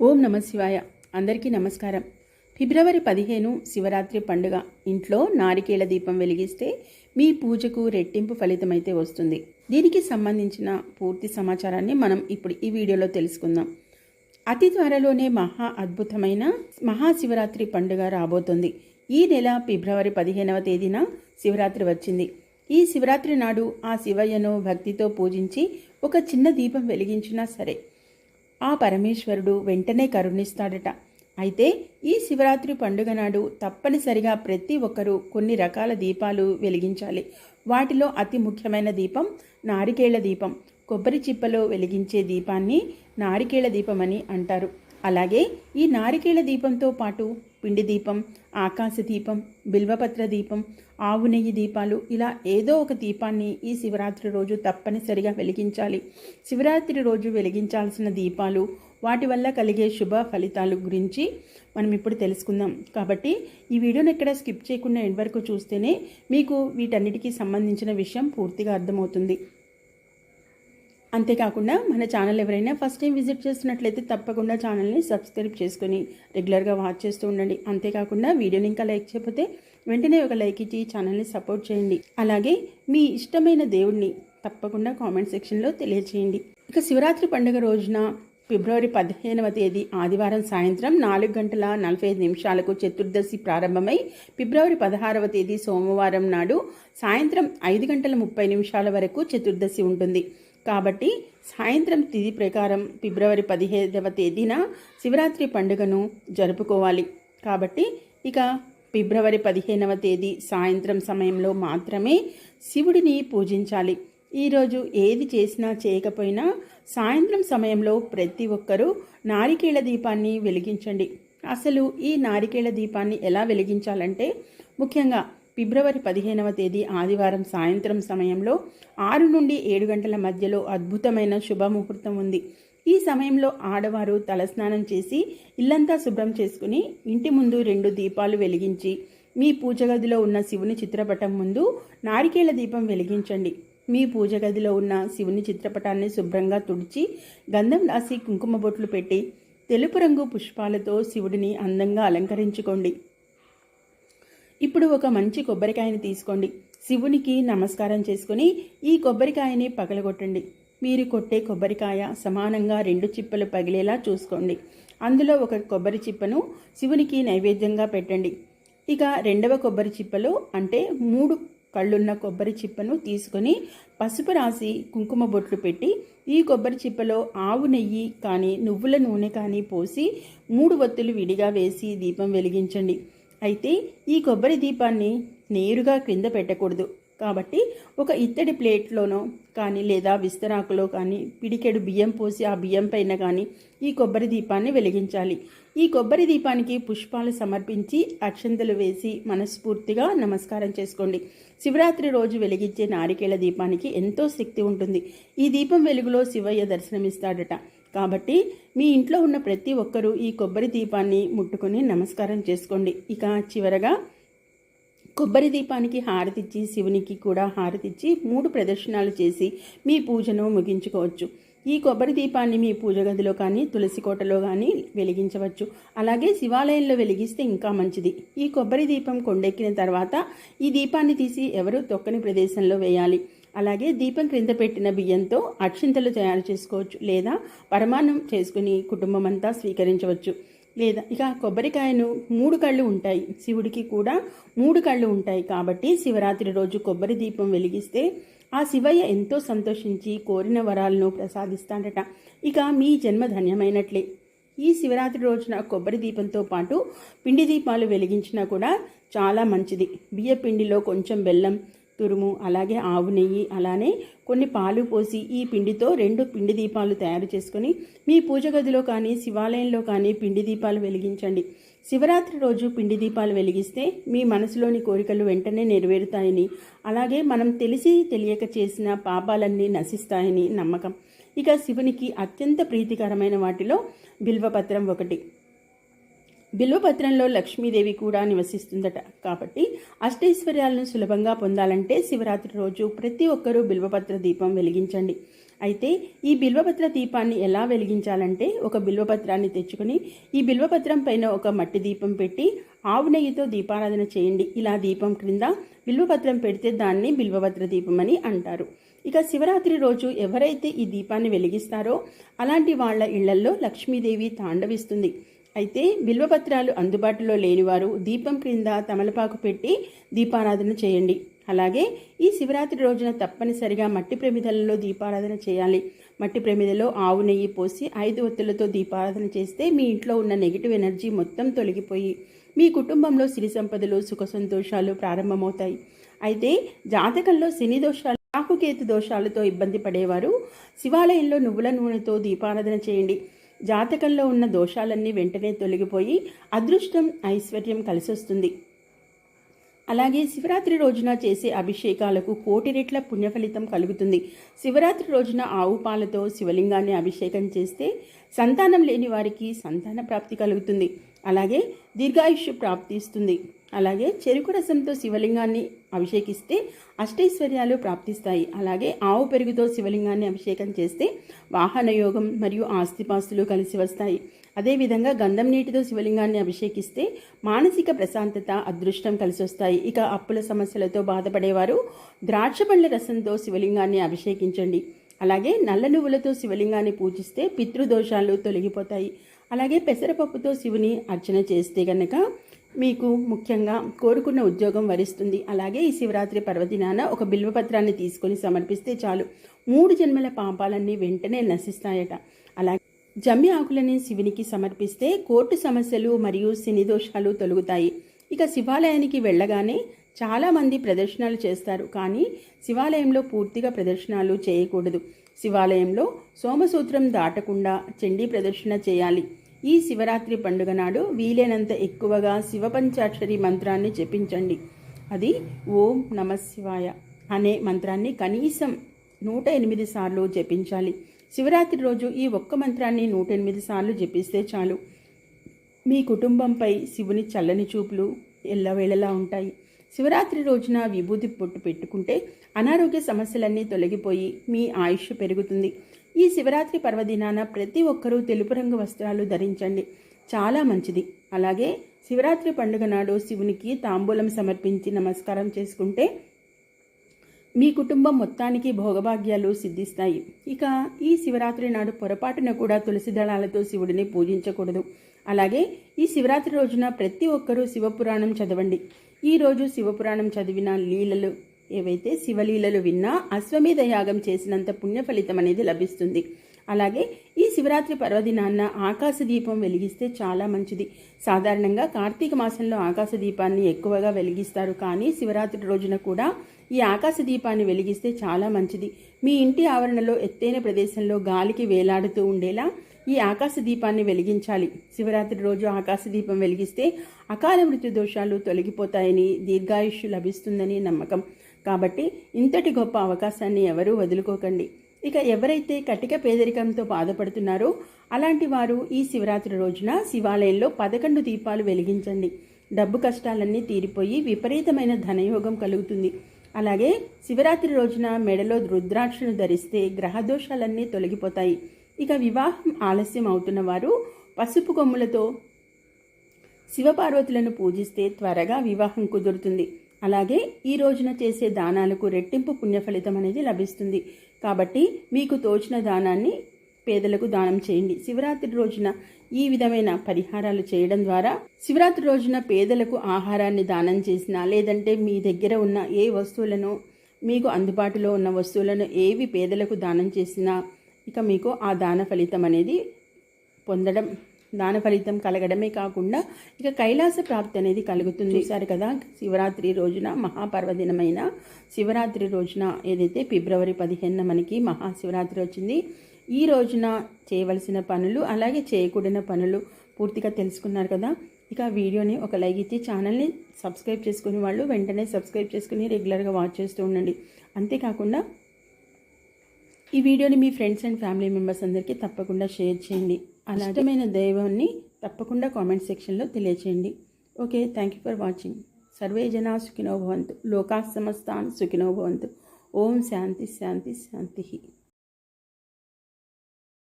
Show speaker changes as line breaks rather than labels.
ఓం నమ శివాయ. అందరికీ నమస్కారం. ఫిబ్రవరి పదిహేను శివరాత్రి పండుగ. ఇంట్లో నారికేళ దీపం వెలిగిస్తే మీ పూజకు రెట్టింపు ఫలితమైతే వస్తుంది. దీనికి సంబంధించిన పూర్తి సమాచారాన్ని మనం ఇప్పుడు ఈ వీడియోలో తెలుసుకుందాం. అతి త్వరలోనే మహా అద్భుతమైన మహాశివరాత్రి పండుగ రాబోతుంది. ఈ నెల ఫిబ్రవరి పదిహేనవ తేదీన శివరాత్రి వచ్చింది. ఈ శివరాత్రి నాడు ఆ శివయ్యను భక్తితో పూజించి ఒక చిన్న దీపం వెలిగించినా సరే ఆ పరమేశ్వరుడు వెంటనే కరుణిస్తాడట. అయితే ఈ శివరాత్రి పండుగ నాడు తప్పనిసరిగా ప్రతి ఒక్కరూ కొన్ని రకాల దీపాలు వెలిగించాలి. వాటిలో అతి ముఖ్యమైన దీపం నారికేళ్ళ దీపం. కొబ్బరి చిప్పలో వెలిగించే దీపాన్ని నారికేళ్ళ దీపం అని అంటారు. అలాగే ఈ నారికేళ్ళ దీపంతో పాటు పిండి దీపం ఆకాశ దీపం బిల్వపత్ర దీపం ఆవు నెయ్యి దీపాలు ఇలా ఏదో ఒక దీపాన్ని ఈ శివరాత్రి రోజు తప్పనిసరిగా వెలిగించాలి. శివరాత్రి రోజు వెలిగించాల్సిన దీపాలు వాటి వల్ల కలిగే శుభ ఫలితాలు గురించి మనం ఇప్పుడు తెలుసుకుందాం. కాబట్టి ఈ వీడియోని ఎక్కడ స్కిప్ చేయకుండా ఎండ్ వరకు చూస్తేనే మీకు వీటన్నిటికీ సంబంధించిన విషయం పూర్తిగా అర్థమవుతుంది. అంతేకాకుండా మన ఛానల్ ఎవరైనా ఫస్ట్ టైం విజిట్ చేస్తున్నట్లయితే తప్పకుండా ఛానల్ని సబ్స్క్రైబ్ చేసుకొని రెగ్యులర్గా వాచ్ చేస్తూ ఉండండి. అంతేకాకుండా వీడియోని ఇంకా లైక్ చేయకపోతే వెంటనే ఒక లైక్ ఇచ్చి ఛానల్ని సపోర్ట్ చేయండి. అలాగే మీ ఇష్టమైన దేవుడిని తప్పకుండా కామెంట్ సెక్షన్లో తెలియచేయండి. ఇక శివరాత్రి పండుగ రోజున ఫిబ్రవరి పదిహేనవ తేదీ ఆదివారం సాయంత్రం నాలుగు గంటల నలభై ఐదు నిమిషాలకు చతుర్దశి ప్రారంభమై ఫిబ్రవరి పదహారవ తేదీ సోమవారం నాడు సాయంత్రం ఐదు గంటల ముప్పై నిమిషాల వరకు చతుర్దశి ఉంటుంది. కాబట్టి సాయంత్రం తిథి ప్రకారం ఫిబ్రవరి పదిహేదవ తేదీన శివరాత్రి పండుగను జరుపుకోవాలి. కాబట్టి ఇక ఫిబ్రవరి పదిహేనవ తేదీ సాయంత్రం సమయంలో మాత్రమే శివుడిని పూజించాలి. ఈరోజు ఏది చేసినా చేయకపోయినా సాయంత్రం సమయంలో ప్రతి ఒక్కరూ నారికేళ దీపాన్ని వెలిగించండి. అసలు ఈ నారికేళ దీపాన్ని ఎలా వెలిగించాలంటే ముఖ్యంగా ఫిబ్రవరి పదిహేనవ తేదీ ఆదివారం సాయంత్రం సమయంలో ఆరు నుండి ఏడు గంటల మధ్యలో అద్భుతమైన శుభముహూర్తం ఉంది. ఈ సమయంలో ఆడవారు తలస్నానం చేసి ఇల్లంతా శుభ్రం చేసుకుని ఇంటి ముందు రెండు దీపాలు వెలిగించి మీ పూజ గదిలో ఉన్న శివుని చిత్రపటం ముందు నారికేళ దీపం వెలిగించండి. మీ పూజ గదిలో ఉన్న శివుని చిత్రపటాన్ని శుభ్రంగా తుడిచి గంధం రాసి కుంకుమ బొట్లు పెట్టి తెలుపు రంగు పుష్పాలతో శివుడిని అందంగా అలంకరించుకోండి. ఇప్పుడు ఒక మంచి కొబ్బరికాయని తీసుకోండి. శివునికి నమస్కారం చేసుకుని ఈ కొబ్బరికాయని పగలగొట్టండి. మీరు కొట్టే కొబ్బరికాయ సమానంగా రెండు చిప్పలు పగిలేలా చూసుకోండి. అందులో ఒక కొబ్బరి చిప్పను శివునికి నైవేద్యంగా పెట్టండి. ఇక రెండవ కొబ్బరి చిప్పలో అంటే మూడు కళ్ళున్న కొబ్బరి చిప్పను తీసుకొని పసుపు రాసి కుంకుమ బొట్లు పెట్టి ఈ కొబ్బరి చిప్పలో ఆవు నెయ్యి కానీ నువ్వుల నూనె కానీ పోసి మూడు ఒత్తులు విడిగా వేసి దీపం వెలిగించండి. అయితే ఈ కొబ్బరి దీపాన్ని నేరుగా క్రింద పెట్టకూడదు. కాబట్టి ఒక ఇత్తడి ప్లేట్లోనో కానీ లేదా విస్తరాకులో కానీ పిడికెడు బియ్యం పోసి ఆ బియ్యం పైన కానీ ఈ కొబ్బరి దీపాన్ని వెలిగించాలి. ఈ కొబ్బరి దీపానికి పుష్పాలు సమర్పించి అక్షంతలు వేసి మనస్ఫూర్తిగా నమస్కారం చేసుకోండి. శివరాత్రి రోజు వెలిగించే నారికేళ దీపానికి ఎంతో శక్తి ఉంటుంది. ఈ దీపం వెలుగులో శివయ్య దర్శనమిస్తాడట. కాబట్టి మీ ఇంట్లో ఉన్న ప్రతి ఒక్కరూ ఈ కొబ్బరి దీపాన్ని ముట్టుకొని నమస్కారం చేసుకోండి. ఇక చివరగా కొబ్బరి దీపానికి హారతిచ్చి శివునికి కూడా హారతిచ్చి మూడు ప్రదర్శనలు చేసి మీ పూజను ముగించుకోవచ్చు. ఈ కొబ్బరి దీపాన్ని మీ పూజ గదిలో కానీ తులసి కోటలో కానీ వెలిగించవచ్చు. అలాగే శివాలయంలో వెలిగిస్తే ఇంకా మంచిది. ఈ కొబ్బరి దీపం కొండెక్కిన తర్వాత ఈ దీపాన్ని తీసి ఎవరు తొక్కని ప్రదేశంలో వేయాలి? అలాగే దీపం క్రింద పెట్టిన బియ్యంతో అక్షింతలు తయారు చేసుకోవచ్చు లేదా పరమాన్నం చేసుకుని కుటుంబం అంతా స్వీకరించవచ్చు. లేదా ఇక కొబ్బరికాయను మూడు కళ్ళు ఉంటాయి. శివుడికి కూడా మూడు కళ్ళు ఉంటాయి కాబట్టి శివరాత్రి రోజు కొబ్బరి దీపం వెలిగిస్తే ఆ శివయ్య ఎంతో సంతోషించి కోరిన వరాలను ప్రసాదిస్తాడట. ఇక మీ జన్మ ధన్యమైనట్లే. ఈ శివరాత్రి రోజున కొబ్బరి దీపంతో పాటు పిండి దీపాలు వెలిగించినా కూడా చాలా మంచిది. బియ్య పిండిలో కొంచెం బెల్లం తురుము అలాగే ఆవు నెయ్యి అలానే కొన్ని పాలు పోసి ఈ పిండితో రెండు పిండి దీపాలు తయారు చేసుకొని మీ పూజ గదిలో కానీ శివాలయంలో కానీ పిండి దీపాలు వెలిగించండి. శివరాత్రి రోజు పిండి దీపాలు వెలిగిస్తే మీ మనసులోని కోరికలు వెంటనే నెరవేరుతాయని అలాగే మనం తెలిసి తెలియక చేసిన పాపాలన్నీ నశిస్తాయని నమ్మకం. ఇక శివునికి అత్యంత ప్రీతికరమైన వాటిలో బిల్వపత్రం ఒకటి. బిల్వపత్రంలో లక్ష్మీదేవి కూడా నివసిస్తుందట. కాబట్టి అష్టైశ్వర్యాలను సులభంగా పొందాలంటే శివరాత్రి రోజు ప్రతి ఒక్కరూ బిల్వపత్ర దీపం వెలిగించండి. అయితే ఈ బిల్వపత్ర దీపాన్ని ఎలా వెలిగించాలంటే ఒక బిల్వపత్రాన్ని తెచ్చుకొని ఈ బిల్వపత్రం పైన ఒక మట్టి దీపం పెట్టి ఆవు నెయ్యితో దీపారాధన చేయండి. ఇలా దీపం క్రింద బిల్వపత్రం పెడితే దాన్ని బిల్వపత్ర దీపం అని అంటారు. ఇక శివరాత్రి రోజు ఎవరైతే ఈ దీపాన్ని వెలిగిస్తారో అలాంటి వాళ్ళ ఇళ్ళల్లో లక్ష్మీదేవి తాండవిస్తుంది. అయితే బిల్వపత్రాలు అందుబాటులో లేనివారు దీపం క్రింద తమలపాకు పెట్టి దీపారాధన చేయండి. అలాగే ఈ శివరాత్రి రోజున తప్పనిసరిగా మట్టి ప్రమిదలలో దీపారాధన చేయాలి. మట్టి ప్రమిదలో ఆవు నెయ్యి పోసి ఐదు ఒత్తులతో దీపారాధన చేస్తే మీ ఇంట్లో ఉన్న నెగిటివ్ ఎనర్జీ మొత్తం తొలగిపోయి మీ కుటుంబంలో సిరి సంపదలు సుఖ సంతోషాలు ప్రారంభమవుతాయి. అయితే జాతకంలో శని దోషాలు రాహుకేతు దోషాలతో ఇబ్బంది పడేవారు శివాలయంలో నువ్వుల నూనెతో దీపారాధన చేయండి. జాతకంలో ఉన్న దోషాలన్నీ వెంటనే తొలగిపోయి అదృష్టం ఐశ్వర్యం కలిసొస్తుంది. అలాగే శివరాత్రి రోజున చేసే అభిషేకాలకు కోటి రెట్ల పుణ్యఫలితం కలుగుతుంది. శివరాత్రి రోజున ఆవు పాలతో శివలింగాన్ని అభిషేకం చేస్తే సంతానం లేని వారికి సంతాన ప్రాప్తి కలుగుతుంది. అలాగే దీర్ఘాయుష్యు ప్రాప్తిస్తుంది అలాగే చెరుకు రసంతో శివలింగాన్ని అభిషేకిస్తే అష్టైశ్వర్యాలు ప్రాప్తిస్తాయి. అలాగే ఆవు పెరుగుతో శివలింగాన్ని అభిషేకం చేస్తే వాహన యోగం మరియు ఆస్తిపాస్తులు కలిసి వస్తాయి. అదేవిధంగా గంధం నీటితో శివలింగాన్ని అభిషేకిస్తే మానసిక ప్రశాంతత అదృష్టం కలిసి వస్తాయి. ఇక అప్పుల సమస్యలతో బాధపడేవారు ద్రాక్ష పండ్ల రసంతో శివలింగాన్ని అభిషేకించండి. అలాగే నల్ల నువ్వులతో శివలింగాన్ని పూజిస్తే పితృదోషాలు తొలగిపోతాయి. అలాగే పెసరపప్పుతో శివుని అర్చన చేస్తే గనక మీకు ముఖ్యంగా కోరుకున్న ఉద్యోగం వరిస్తుంది. అలాగే ఈ శివరాత్రి పర్వదినాన ఒక బిల్వపత్రాన్ని తీసుకొని సమర్పిస్తే చాలు. మూడు జన్మల పాపాలన్నీ వెంటనే నశిస్తాయట. అలాగే జమ్మి ఆకులని శివునికి సమర్పిస్తే కోర్టు సమస్యలు మరియు సిని దోషాలు తొలుగుతాయి. ఇక శివాలయానికి వెళ్ళగానే చాలామంది ప్రదర్శనలు చేస్తారు. కానీ శివాలయంలో పూర్తిగా ప్రదర్శనలు చేయకూడదు. శివాలయంలో సోమసూత్రం దాటకుండా చండీ ప్రదర్శన చేయాలి. ఈ శివరాత్రి పండుగ నాడు వీలైనంత ఎక్కువగా శివపంచాక్షరి మంత్రాన్ని జపించండి. అది ఓం నమ శివాయ అనే మంత్రాన్ని కనీసం నూట ఎనిమిది సార్లు జపించాలి. శివరాత్రి రోజు ఈ ఒక్క మంత్రాన్ని నూట ఎనిమిది సార్లు జపిస్తే చాలు. మీ కుటుంబంపై శివుని చల్లని చూపులు ఎల్లవేళలా ఉంటాయి. శివరాత్రి రోజున విభూతి పొట్టు పెట్టుకుంటే అనారోగ్య సమస్యలన్నీ తొలగిపోయి మీ ఆయుష్ పెరుగుతుంది. ఈ శివరాత్రి పర్వదినాన ప్రతి ఒక్కరూ తెలుపు రంగు వస్త్రాలు ధరించండి. చాలా మంచిది. అలాగే శివరాత్రి పండుగ నాడు శివునికి తాంబూలం సమర్పించి నమస్కారం చేసుకుంటే మీ కుటుంబం మొత్తానికి భోగభాగ్యాలు సిద్ధిస్తాయి. ఇక ఈ శివరాత్రి నాడు పొరపాటున కూడా తులసి దళాలతో శివుడిని పూజించకూడదు. అలాగే ఈ శివరాత్రి రోజున ప్రతి ఒక్కరూ శివపురాణం చదవండి. ఈరోజు శివపురాణం చదివిన లీలలు ఏవైతే శివలీలలు విన్నా అశ్వమేధ యాగం చేసినంత పుణ్య ఫలితం అనేది లభిస్తుంది. అలాగే ఈ శివరాత్రి పర్వదినాన్న ఆకాశ దీపం వెలిగిస్తే చాలా మంచిది. సాధారణంగా కార్తీక మాసంలో ఆకాశ దీపాన్ని ఎక్కువగా వెలిగిస్తారు. కానీ శివరాత్రి రోజున కూడా ఈ ఆకాశ దీపాన్ని వెలిగిస్తే చాలా మంచిది. మీ ఇంటి ఆవరణలో ఎత్తైన ప్రదేశంలో గాలికి వేలాడుతూ ఉండేలా ఈ ఆకాశ దీపాన్ని వెలిగించాలి. శివరాత్రి రోజు ఆకాశ దీపం వెలిగిస్తే అకాల మృత్యు దోషాలు తొలగిపోతాయని దీర్ఘాయుష్యు లభిస్తుందని నమ్మకం. కాబట్టి ఇంతటి గొప్ప అవకాశాన్ని ఎవరూ వదులుకోకండి. ఇక ఎవరైతే కటిక పేదరికంతో బాధపడుతున్నారో అలాంటి వారు ఈ శివరాత్రి రోజున శివాలయంలో పదకొండు దీపాలు వెలిగించండి. డబ్బు కష్టాలన్నీ తీరిపోయి విపరీతమైన ధనయోగం కలుగుతుంది. అలాగే శివరాత్రి రోజున మెడలో రుద్రాక్షను ధరిస్తే గ్రహదోషాలన్నీ తొలగిపోతాయి. ఇక వివాహం ఆలస్యం అవుతున్న వారు పసుపు కొమ్ములతో శివపార్వతులను పూజిస్తే త్వరగా వివాహం కుదురుతుంది. అలాగే ఈ రోజున చేసే దానాలకు రెట్టింపు పుణ్యఫలితం అనేది లభిస్తుంది. కాబట్టి మీకు తోచిన దానాన్ని పేదలకు దానం చేయండి. శివరాత్రి రోజున ఈ విధమైన పరిహారాలు చేయడం ద్వారా శివరాత్రి రోజున పేదలకు ఆహారాన్ని దానం చేసినా లేదంటే మీ దగ్గర ఉన్న ఏ వస్తువులను మీకు అందుబాటులో ఉన్న వస్తువులను ఏవి పేదలకు దానం చేసినా ఇక మీకు ఆ దాన ఫలితం అనేది పొందడం దాన ఫలితం కలగడమే కాకుండా ఇక కైలాస ప్రాప్తి అనేది కలుగుతుంది. సరే కదా శివరాత్రి రోజున మహాపర్వదినమైన శివరాత్రి రోజున ఏదైతే ఫిబ్రవరి పదిహేనున మనకి మహాశివరాత్రి వచ్చింది ఈ రోజున చేయవలసిన పనులు అలాగే చేయకూడని పనులు పూర్తిగా తెలుసుకున్నారు కదా. ఇక వీడియోని ఒక లైక్ ఇచ్చి ఛానల్ని సబ్స్క్రైబ్ చేసుకునే వాళ్ళు వెంటనే సబ్స్క్రైబ్ చేసుకుని రెగ్యులర్గా వాచ్ చేస్తూ ఉండండి. అంతేకాకుండా ఈ వీడియోని మీ ఫ్రెండ్స్ అండ్ ఫ్యామిలీ మెంబర్స్ అందరికీ తప్పకుండా షేర్ చేయండి. అలాగమైన దైవాన్ని తప్పకుండా కామెంట్ సెక్షన్లో తెలియచేయండి. Okay thank you for watching survey జనా సుఖినో భవంతు. లోకా సమస్తాన్ సుఖినో భవంతు. ఓం శాంతి శాంతి శాంతి.